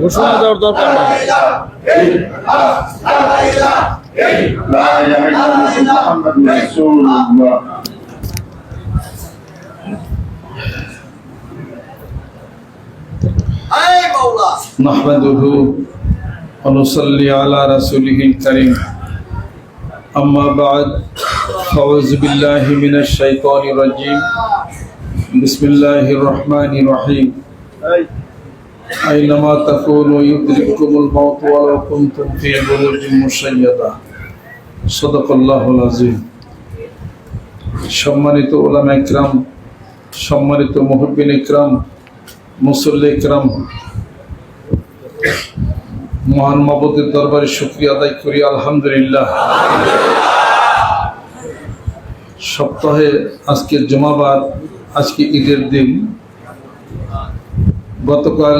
ঘোষণা দেওয়ার দরকার নেই لا اله الا الله محمد رسول الله اي مولا نحمده ونصلي على رسوله الكريم أما بعد فأعوذ بالله من الشيطان الرجيم بسم الله الرحمن الرحيم أينما تكونوا يدرككم الموت ولو كنتم في بروج مشيدة صدق الله العظيم সম্মানিত ওলামা ইকরাম সম্মানিত মুহব্বিন ইকরাম মুসল্লি ইকরাম মহান মাবুদের দরবারে শুক্রিয়া আদায় করি আলহামদুলিল্লাহ সপ্তাহে আজকে জমাবার আজকে ঈদের দিন। গতকাল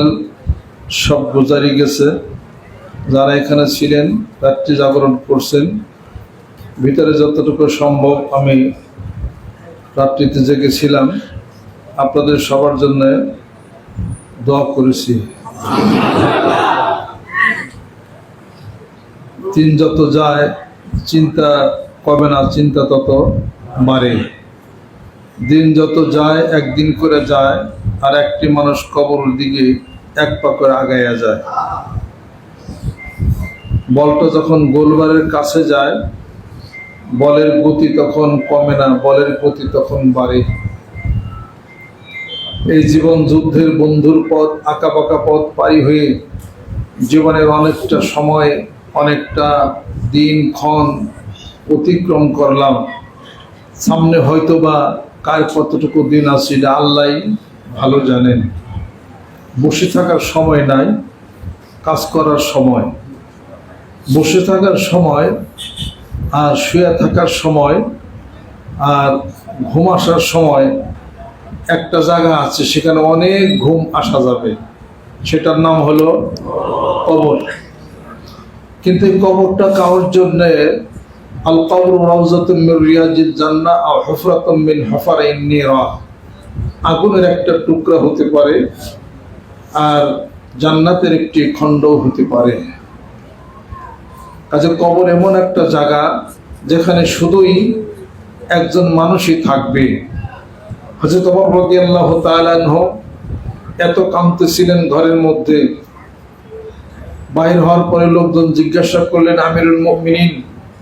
সব গুজারি গেছে যারা এখানে ছিলেন, রাত্রি জাগরণ করছেন। ভিতরে যতটুকু সম্ভব আমি রাত্রিতে জেগেছিলাম। আপনাদের সবার জন্য দোয়া করেছি। দিন যত যায়, চিন্তা কমে না, চিন্তা তত বাড়ে। দিন যত যায়, একদিন করে যায়, আর একটি মানুষ কবর দিকে এক পা করে আগাইয়া যায়। বলটা যখন গোলবারের কাছে যায়, বলের গতি তখন কমে না, বলের গতি তখন বাড়ে। এই জীবন যুদ্ধের বন্ধুর পথ আঁকা পাকা পথ পারি হয়ে জীবনের অনেকটা সময়, অনেকটা দিন, ক্ষণ অতিক্রম করলাম। সামনে হয়তো বা কার কতটুকু দিন আছে এটা আল্লাহ ভালো জানেন। বসে থাকার সময় নাই, কাজ করার সময়। বসে থাকার সময় আর শুয়ে থাকার সময় আর ঘুম আসার সময় একটা জায়গা আছে, সেখানে অনেক ঘুম আসা যাবে। সেটার নাম হলো কবর। কিন্তু কবরটা কারোর জন্য কবর রাউজাতুম মিন রিয়াজিল জান্নাহ আও হুফরাতুম মিন হুফারাইন আগুনের একটা টুকরা হতে পারে আর জান্নাতের একটি খণ্ড হতে পারে। কাজে কবর এমন একটা জায়গা যেখানে শুধুই একজন মানুষই থাকবে। হজরত ওমর রাদিয়াল্লাহু তাআলা আনহু এত কাঁদতেছিলেন ঘরের মধ্যে। বাইর হওয়ার পরে লোকজন জিজ্ঞাসা করলেন, আমিরুল মুমিনিন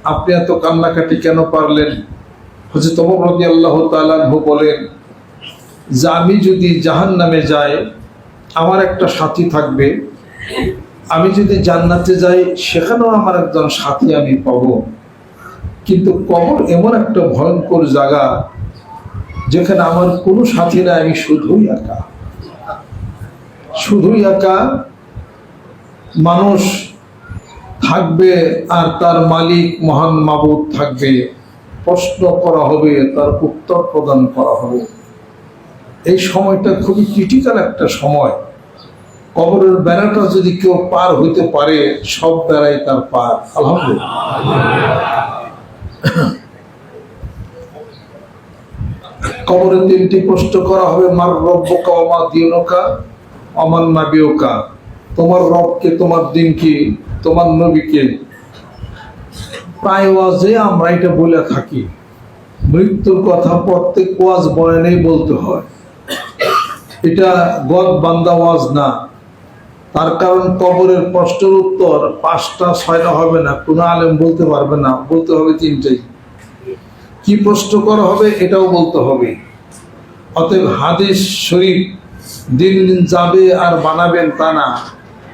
আপনি এত কান্নাকাটি কেন পারলেন? হজরত ওমর রাদিয়াল্লাহু তাআলা আনহু বলেন, যে আমি যদি জাহান্নামে যাই, আমার একটা সাথী থাকবে। আমি যদি জান্নাতে যাই, সেখানেও আমার একজন সাথী আমি পাব। কিন্তু কবর এমন একটা ভয়ঙ্কর জায়গা, যেখানে আমার কোনো সাথী নাই, আমি শুধুই একা। শুধুই একা মানুষ থাকবে আর তার মালিক মহান মাবুদ থাকবে। প্রশ্ন করা হবে, তার উত্তর প্রদান করা হবে। এই সময়টা খুবই ক্রিটিক্যাল একটা সময়। কবরের বেড়াটা যদি কেউ পার হইতে পারে, সব বেড়াই তার পার। আলহামদুলিল্লাহ। কবরে তিনটি প্রশ্ন করা হবে, মার রব্বকা অমা দিনকা অমান নাবিয়কা তোমার রবকে তোমার দিন কি? তোমার নবীকে প্রায় ওয়াজে আমরা এটা বলে থাকি। মৃত্যুর কথা প্রত্যেক ওয়াজ বয়ানেই বলতে হয়। এটা গদ বান্দা ওয়াজ না। তার কারণ কবরের প্রশ্নের উত্তর পাঁচটা, ছয়টা হবে না। কোনো আলেম বলতে পারবে না। বলতে হবে তিনটাই। কি প্রশ্ন করা হবে এটাও বলতে হবে। অতএব হাদিস শরীফ দিন দিন যাবে আর বানাবেন তা না।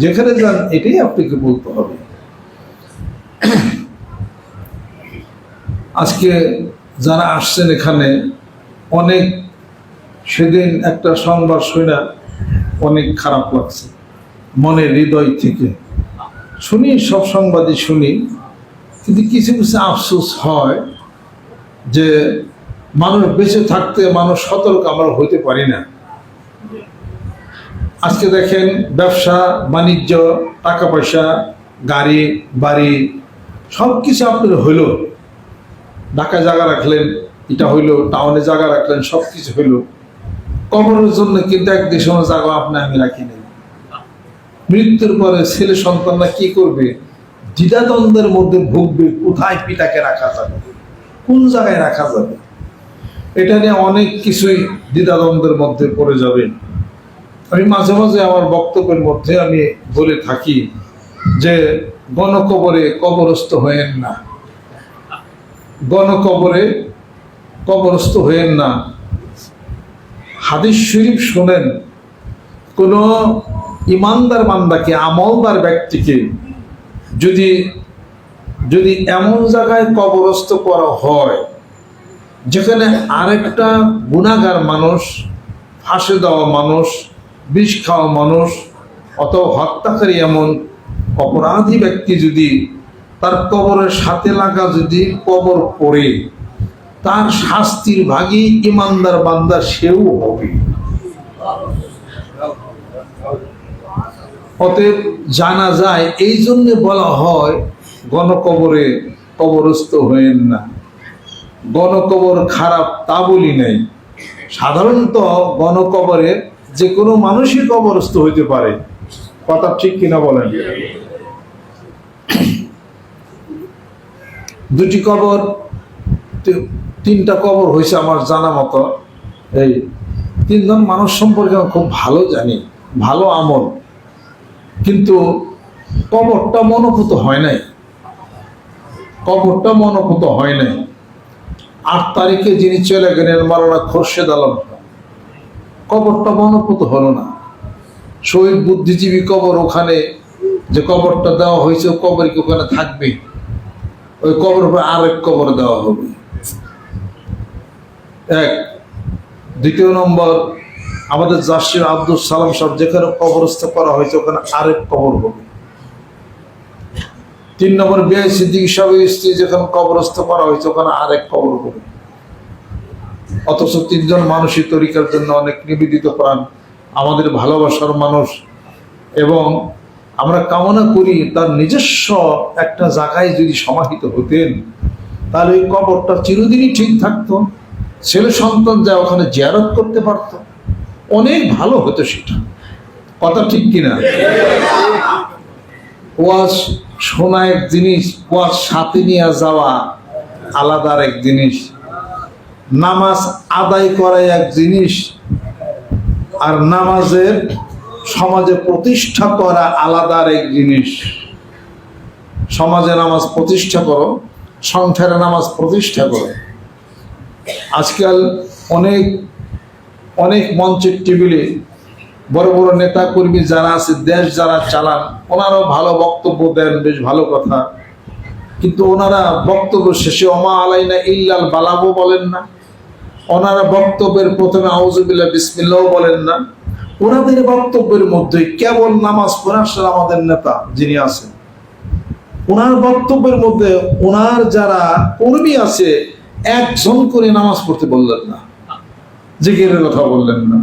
যেখানে যান, এটাই আপনাকে বলতে হবে। আজকে যারা আসছেন এখানে, অনেক সেদিন একটা সংবাদ শুনে অনেক খারাপ লাগছে মনের হৃদয় থেকে। শুনি, সব সংবাদই শুনি, কিন্তু কিছু কিছু আফসোস হয় যে মানুষ বেঁচে থাকতে মানুষ সতর্ক আমরা হইতে পারি না। আজকে দেখেন ব্যবসা, বাণিজ্য টাকা পয়সা গাড়ি, বাড়ি সব কিছু আপনার হইল। ঢাকায় জায়গা রাখলেন, এটা হইল, টাউনে জায়গা রাখলেন সব কিছু হইল। কবরের জন্য কিন্তু এক দেশের জায়গা আপনি আমি রাখি নাই। মৃত্যুর পরে ছেলে সন্তানরা কি করবে? দ্বিধাদ্বন্দ্বের মধ্যে ভুগবে, কোথায় পিতাকে রাখা যাবে? কোন জায়গায় রাখা যাবে? এটা নিয়ে অনেক কিছুই দ্বিধাদ্বন্দ্বের মধ্যে পড়ে যাবে আমি মাঝে মাঝে আমার বক্তব্যের মধ্যে আমি বলে থাকি যে, গণকবরে কবরস্থ হয়েন না। গণকবরে কবরস্থ হয়েন না। হাদিস শরীফ শোনেন, কোন ইমানদার বান্দাকে, আমলদার ব্যক্তিকে যদি যদি এমন জায়গায় কবরস্থ করা হয়, যেখানে আরেকটা গুণাগার মানুষ, ফাঁসে দেওয়া মানুষ বিষ খাওয়া মানুষ, অথবা হত্যাকারী এমন অপরাধী ব্যক্তি যদি তার কবরের সাথে লাগা যদি কবর পড়ে, তার শাস্তির ভাগই ইমানদার বান্দা সেও হবে। অতএব জানা যায়, এই জন্য বলা হয়, গণকবরে কবরস্থ হয়েন না। গণকবর খারাপ তা বলি নাই। সাধারণত গণকবরে যে কোনো মানুষই কবরস্থ হইতে পারে। কথা ঠিক কিনা বলেন? দুটি কবর তিনটা কবর হয়েছে আমার জানা মতো। এই তিনজন মানুষ সম্পর্কে আমি খুব ভালো জানি, ভালো আমল। কিন্তু কবরটা মনোভূত হয় নাই। কবরটা মনোভূত হয় নাই। আট তারিখে যিনি চলে গেলেন মারানা খোরশেদ আলম। কবরটা মনোভূত হলো না। শহীদ বুদ্ধিজীবী কবর ওখানে যে কবরটা দেওয়া হয়েছে কবর কি ওখানে থাকবে? ওই কবর পর আরেক কবর দেওয়া হবে। এক। দ্বিতীয় নম্বর, আমাদের জাসির আব্দুল সালাম সাহেব যেখানে কবরস্থ করা হয়েছে, ওখানে আরেক কবর হবে। তিন নম্বর, বিআই সিদ্দিক সাহেবের স্ত্রী যেখানে কবরস্থ করা হয়েছে, ওখানে আরেক কবর হবে। অথচ তিনজন মানুষই তরিকার জন্য অনেক নিবেদিত প্রাণ, আমাদের ভালোবাসার মানুষ। এবং আমরা কামনা করি তার নিজস্ব একটা জায়গায় যদি সমাহিত হতেন, তাহলে ওই কবরটা চিরদিনই ঠিক থাকতো। ছেলে সন্তান যা ওখানে জিয়ারত করতে পারতো। অনেক ভালো হতো সেটা। কথা ঠিক কিনা? ওয়াজ শোনা এক জিনিস, ওয়াজ সাথে নিয়ে যাওয়া আলাদা এক জিনিস। নামাজ আদায় করা এক জিনিস আর নামাজের সমাজে প্রতিষ্ঠা করা আলাদা এক জিনিস। সমাজে নামাজ প্রতিষ্ঠা করো, সংসারে নামাজ প্রতিষ্ঠা করো। আজকাল অনেক অনেক মঞ্চের টেবিলে বড় বড় নেতা কর্মী যারা আছে, দেশ যারা চালান, ওনারাও ভালো বক্তব্য দেন, বেশ ভালো কথা। কিন্তু ওনারা বক্তব্য শেষে অমা আলাইনা ইল্লাল বালাবো বলেন না। ওনারা বক্তব্যের প্রথমে আউজুবিল্লাহ বিসমিল্লাও বলেন না। ওনাদের বক্তব্যের মধ্যে কেবল নামাজ পড়ার আমাদের নেতা যিনি আছেন। ওনার বক্তব্যের মধ্যে ওনার যারা কর্মী আছে, একজন করে নামাজ পড়তে বললেন না। জিকিরের কথা বললেন না,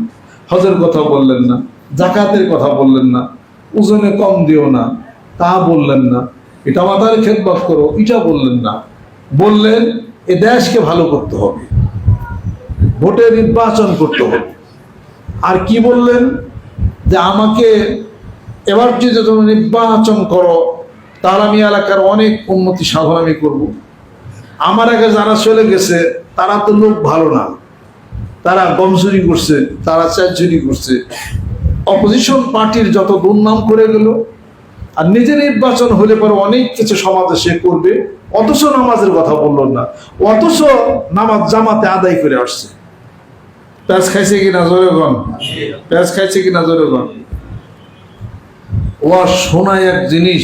হজের কথা বললেন না জাকাতের কথা বললেন না, ওজনে কম দিও না, তা বললেন না। এটা মাতার খেদবাদ করো, এটা বললেন না। বললেন, এ দেশকে ভালো করতে হবে। ভোটে নির্বাচন করতে হবে। আর কি বললেন? যে আমাকে এবার যদি তুমি নির্বাচন করো, তাহলে আমি এলাকার অনেক উন্নতি সাধন আমি করব। আমার আগে যারা চলে গেছে, তারা তো লোক ভালো না। তারা গম চুরি করছে, তারা চার চুরি করছে। অপোজিশন পার্টির যত দুর্নাম করে গেল, আর নিজে নির্বাচন হলে পরে অনেক কিছু সমাজে সে করবে। অথচ নামাজের কথা বলল না। অথচ নামাজ জামাতে আদায় করে আসছে। প্যাঁচ খাইছে কিনা জোরে গন প্যাঁচ খাইছে কিনা জোরে গন ওয়াজ শোনা এক জিনিস,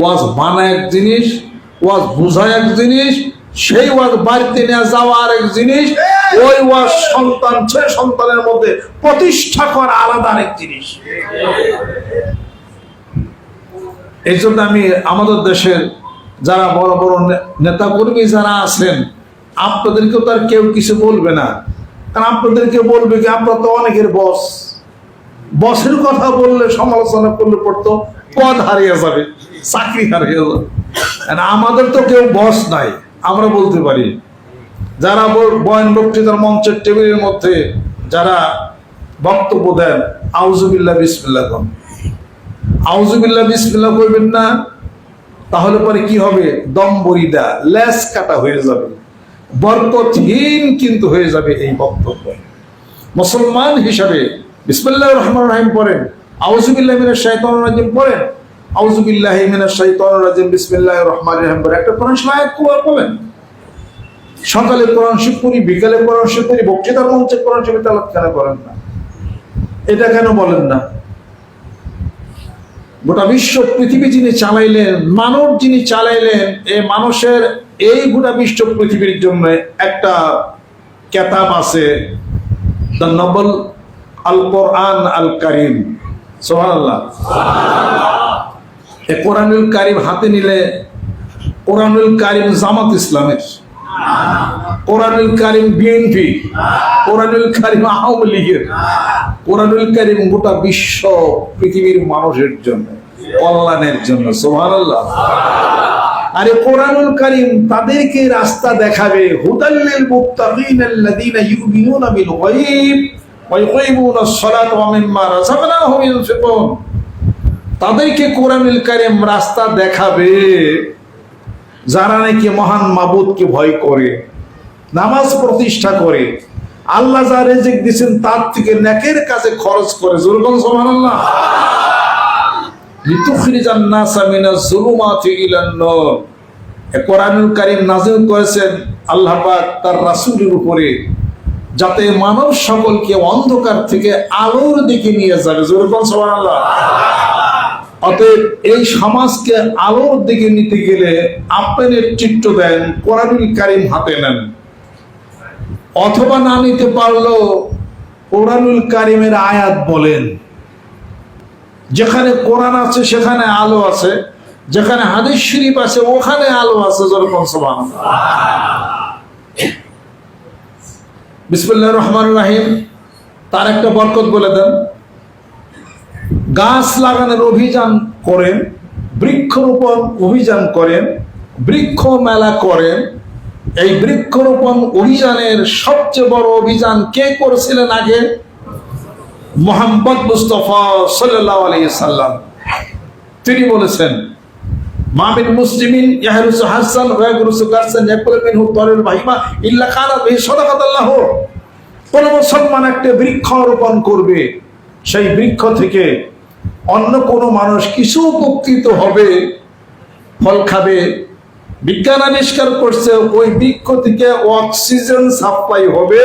ওয়াজ মানা এক জিনিস, ওয়াজ বোঝা এক জিনিস, সেই ওয়াজ বাড়িতে নিয়ে যাওয়া আরেক জিনিস, ওই ওয়াজ সন্তান ছেলে সন্তানের মধ্যে প্রতিষ্ঠা করা আলাদা আরেক জিনিস। এই জন্য আমি আমাদের দেশের যারা বড় বড় নেতা কর্মী যারা আছেন আপনাদেরকে তো আর কেউ কিছু বলবে না। কারণ আপনাদেরকে বলবে কি, আপনার তো অনেকের বস বসের কথা বললে সমালোচনা করলে পড়তো পদ হারিয়ে যাবে, চাকরি হারিয়ে যাবে। আমাদের তো কেউ বস নাই, আমরা বলতে পারি। যারা বয়ান বক্তৃতার মঞ্চের টেবিলের মধ্যে যারা বক্তব্য দেন আউজুবিল্লাহ বিসমিল্লা কন। আউজুবিল্লাহ বিসমিল্লা করবেন না, তাহলে পরে কি হবে? দম বরিদা লেস কাটা হয়ে যাবে। বরকতহীন কিন্তু হয়ে যাবে এই বক্তব্য। মুসলমান হিসাবে বিসমিল্লাহ রহমান রাহিম পড়েন আউজুবিল্লাহ মিনাশ শাইতানির রাজিম পড়েন আউজুবিল্লাহ মিনাশ শাইতানির রাজিম, বিসমিল্লাহির রহমানির রহিম পড়েন একটা কোরআন আয়াত কুরআন বলেন সকালে কোরআন শিব করি বিকালে কোরআন শিব করি বক্তৃতার মঞ্চে কোরআন শিব তালাত কেন করেন না? এটা কেন বলেন না? গোটা বিশ্ব পৃথিবী যিনি চালাইলেন, মানব যিনি চালাইলেন, এ মানুষের এই গোটা বিশ্ব পৃথিবীর জন্য একটা কেতাব আছে দ্য নবল আল কোরআন আল কারিম সোহানাল্লাহ কোরআনুল কারিম হাতে নিলে কোরআনুল কারিম জামাত ইসলামের। কোরআনুল কারিম বিএনপি। কোরআনুল কারিম আওয়ামী লীগের। কোরআনুল কারিম গোটা বিশ্ব পৃথিবীর মানুষের জন্য, কল্যাণের জন্য। সুবহানাল্লাহ। আরে কোরআনুল কারিম তাদেরকে রাস্তা দেখাবে। হুদাল্লিল মুত্তাকিন আল্লাযীনা ইউমিনুনা বিল গায়ব ওয়া সালাতা ওয়া মিম্মা রাযাকনাহুম ইউনফিকুন তাদেরকে কোরআনুল কারিম রাস্তা দেখাবে। যারা নাকি মহান মাবুদকে ভয় করে, নামাজ প্রতিষ্ঠা করে, আল্লাহ যা রেজেক দিয়েছেন তার থেকে নেকের কাছে খরচ করে। জোরগন লিতুখরিজান করেছেন তার উপরে, যাতে মানব সকলকে অন্ধকার থেকে আলোর দিকে নিয়ে যাবে। অতএব এই সমাজকে আলোর দিকে নিতে গেলে আপনি নেতৃত্ব দেন, কোরআনুল কারিম হাতে নেন। অথবা না নিতে পারলেও কোরআনুল কারিমের আয়াত বলেন। যেখানে কোরআন আছে, সেখানে আলো আছে। যেখানে হাদিস শরীফ আছে, ওখানে আলো আছে, যেরকম সমান বিসমুল্লাহ রহমান রাহিম। তার একটা বরকত বলে দেন। গাছ লাগানোর অভিযান করেন, বৃক্ষরোপণ অভিযান করেন, বৃক্ষ মেলা করেন। এই বৃক্ষরোপণ অভিযানের সবচেয়ে বড় অভিযান কে করেছিলেন আগে? মোহাম্মদ মুস্তফা সাল্লাহ সাল্লাম। তিনি বলেছেন মামিন মুসলিমিন ইয়াহরুসু হাসান ওয়া ইয়াহরুসু কারসান ইয়াকুল মিনহু তরিল বাহিমা ইল্লা কানা বিহি সাদাকাতাল্লাহ। কোন মুসলমান একটা বৃক্ষ রোপণ করবে, সেই বৃক্ষ থেকে অন্য কোনো মানুষ কিছু উপকৃত হবে, ফল খাবে, বিজ্ঞান আবিষ্কার করছে, ওই বৃক্ষ থেকে অক্সিজেন সাপ্লাই হবে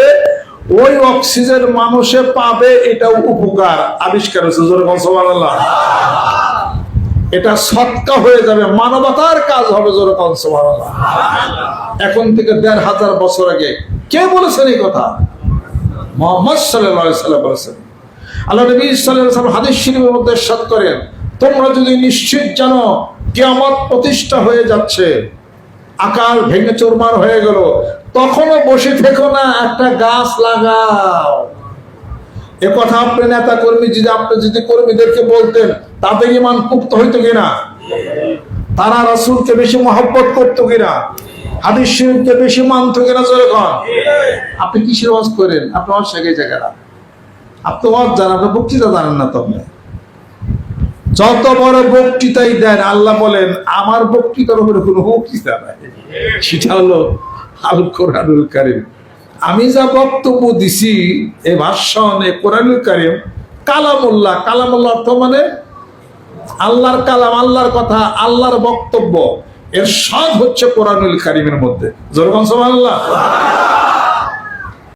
ওই অক্সিজেন মানুষে পাবে, এটাও উপকার আবিষ্কার হয়েছে, জোরে বল, সুবহানাল্লাহ। এটা সৎকা হয়ে যাবে, মানবতার কাজ হবে, জোরে বল, সুবহানাল্লাহ। এখন থেকে দেড় হাজার বছর আগে কে বলেছেন এই কথা মোহাম্মদ সাল্লাম বলেছেন আল্লাহ নবী সাল্লাম হাদিস শরীফের মধ্যে সাত করেন, তোমরা যদি নিশ্চিত জানো, কিয়ামত প্রতিষ্ঠা হয়ে যাচ্ছে, আকার ভেঙে চুরমার হয়ে গেল তখনও বসে থেকো না, একটা গাছ লাগাও। এ কথা আপনি নেতা কর্মী যদি আপনি যদি কর্মীদেরকে বলতেন তাদের ইমান পুক্ত হইতো কিনা? তারা রাসূলকে বেশি মহব্বত করতো কিনা? হাদিস শরীফকে বেশি মানতো কিনা জোরে কন? আপনি কিসের ওয়াজ করেন? আপনি ওয়াজ শেখে আপনি ওয়াজ জানেন, আপনি বক্তৃতা জানেন না তবে যত বড় বক্তৃতাই দেন, আল্লাহ বলেন, আমার বক্তৃতার উপরে কোনো বক্তৃতা নাই। সেটা হলো আল কোরআনুল কারিম। আমি যা বক্তব্য দিছি, এ ভাষণ, এ কোরআনুল কারিম, কালামুল্লাহ কালামুল্লাহ অর্থ মানে আল্লাহর কালাম, আল্লাহর কথা, আল্লাহর বক্তব্য। এর সব হচ্ছে কোরআনুল কারিমের মধ্যে। যেরকম আল্লাহ